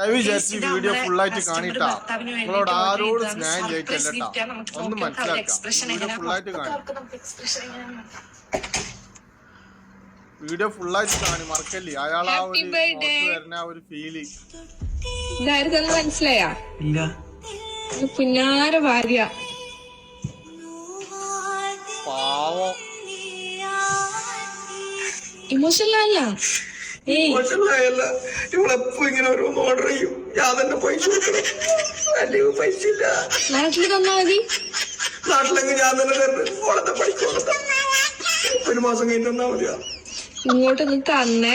ഞാൻ വിചാരിച്ചു ഈ വീഡിയോ ആയിട്ട് കാണിട്ടാ. നിങ്ങളോട് ആരോട് സ്നേഹം ചെയ്യിക്കല്ലട്ടാ ഒന്ന് മനസ്സിലാക്കാം. വീഡിയോ ഫുള്ളായിട്ട് കാണി വീഡിയോ ഫുള്ളായിട്ട് കാണി മറക്കല്ലേ? അയാൾ ആ ഒരു വരുന്ന ആ ഒരു ഫീൽ മനസ്സിലായാ? ഇല്ല. ഇത് പുന്നാര ഭാര്യ. പാവം. ഇമോഷണൽ അല്ല മോശമായല്ല. ഇവളെപ്പോ ഇങ്ങനെ ഓരോന്ന് ഓർഡർ ചെയ്യും. ഞാൻ തന്നെ പൈസ കൊടുക്കണം. അല്ലെങ്കിൽ പൈസ ഇല്ല. നാട്ടിൽ തന്നാ മതി. നാട്ടിലെങ്കിൽ ഞാൻ തന്നെ തരുന്നു ഓളത്തെ പൈസ ഒരു മാസം കഴിഞ്ഞ് തന്നാ മതിയാ? ഇങ്ങോട്ട് നിന്ന് തന്നെ.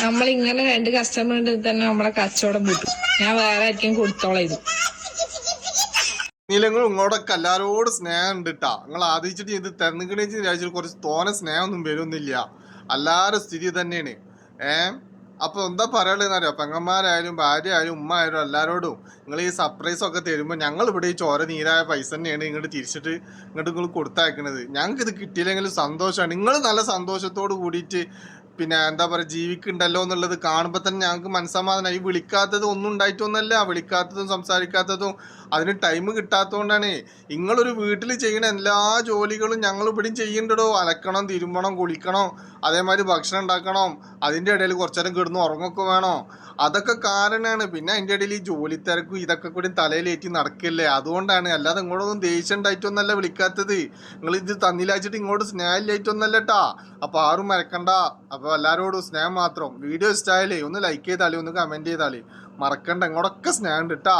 നമ്മൾ ഇങ്ങനെ രണ്ട് കസ്റ്റമറിന്റെ തന്നെ നമ്മളെ കച്ചവടം വിട്ടു ഞാൻ വേറെ ആയിരിക്കും കൊടുത്തോളാം ഇത്. നീലങ്ങൾ ഇങ്ങോട്ടൊക്കെ എല്ലാരോടും സ്നേഹം ഉണ്ട് കേട്ടാ നിങ്ങൾ ആദ്യിച്ചിട്ട് ഇത് തെരഞ്ഞെടുക്കണേച്ച് വിചാരിച്ചിട്ട് കുറച്ച് തോനെ സ്നേഹമൊന്നും വരുന്നില്ല. എല്ലാവരുടെ സ്ഥിതി തന്നെയാണ് ഏ? അപ്പൊ എന്താ പറയാനുള്ളതെന്നറിയോ പെങ്ങന്മാരായാലും ഭാര്യ ആയാലും ഉമ്മ ആയാലും എല്ലാരോടും നിങ്ങൾ ഈ സർപ്രൈസ് ഒക്കെ തരുമ്പോൾ ഞങ്ങൾ ഇവിടെ ഈ ചോര നീരായ പൈസ തന്നെയാണ് ഇങ്ങോട്ട് തിരിച്ചിട്ട് ഇങ്ങോട്ട് നിങ്ങൾ കൊടുത്തയക്കണത്. ഞങ്ങൾക്ക് ഇത് കിട്ടിയില്ലെങ്കിലും സന്തോഷമാണ്. നിങ്ങൾ നല്ല സന്തോഷത്തോട് കൂടിയിട്ട് പിന്നെ എന്താ പറയുക ജീവിക്കുണ്ടല്ലോ എന്നുള്ളത് കാണുമ്പോൾ തന്നെ ഞങ്ങൾക്ക് മനസ്സമാധാനം. ഈ വിളിക്കാത്തത് ഒന്നും ഉണ്ടായിട്ടൊന്നല്ല വിളിക്കാത്തതും സംസാരിക്കാത്തതും അതിന് ടൈം കിട്ടാത്തതുകൊണ്ടാണ് നിങ്ങളൊരു വീട്ടിൽ ചെയ്യുന്ന എല്ലാ ജോലികളും ഞങ്ങൾ ഇവിടെയും ചെയ്യേണ്ടടോ അലക്കണം തിരുമ്പണം കുളിക്കണം അതേമാതിരി ഭക്ഷണം ഉണ്ടാക്കണം. അതിന്റെ ഇടയിൽ കുറച്ചു നേരം കിടന്ന് ഉറങ്ങൊക്കെ വേണോ. അതൊക്കെ കാരണമാണ് പിന്നെ അതിന്റെ ഇടയിൽ ഈ ജോലി തിരക്കും ഇതൊക്കെ കൂടി തലയിലേറ്റി നടക്കില്ലേ? അതുകൊണ്ടാണ്. അല്ലാതെ ഇങ്ങോട്ടൊന്നും ദേഷ്യം ഉണ്ടായിട്ടൊന്നല്ല വിളിക്കാത്തത്. നിങ്ങൾ ഇത് തന്നിലാച്ചിട്ട് ഇങ്ങോട്ട് സ്നേഹമില്ലായിട്ടൊന്നല്ല കേട്ടാ അപ്പോൾ ആരും മരക്കണ്ട. മറക്കണ്ട അപ്പോൾ എല്ലാവരോടും സ്നേഹം മാത്രം. വീഡിയോ ഇഷ്ടമായാലേ ഒന്ന് ലൈക്ക് ചെയ്താലേ ഒന്ന് കമന്റ് ചെയ്താലേ. മറക്കണ്ട ഇങ്ങോട്ടൊക്കെ സ്നേഹം ഉണ്ട് ട്ടാ.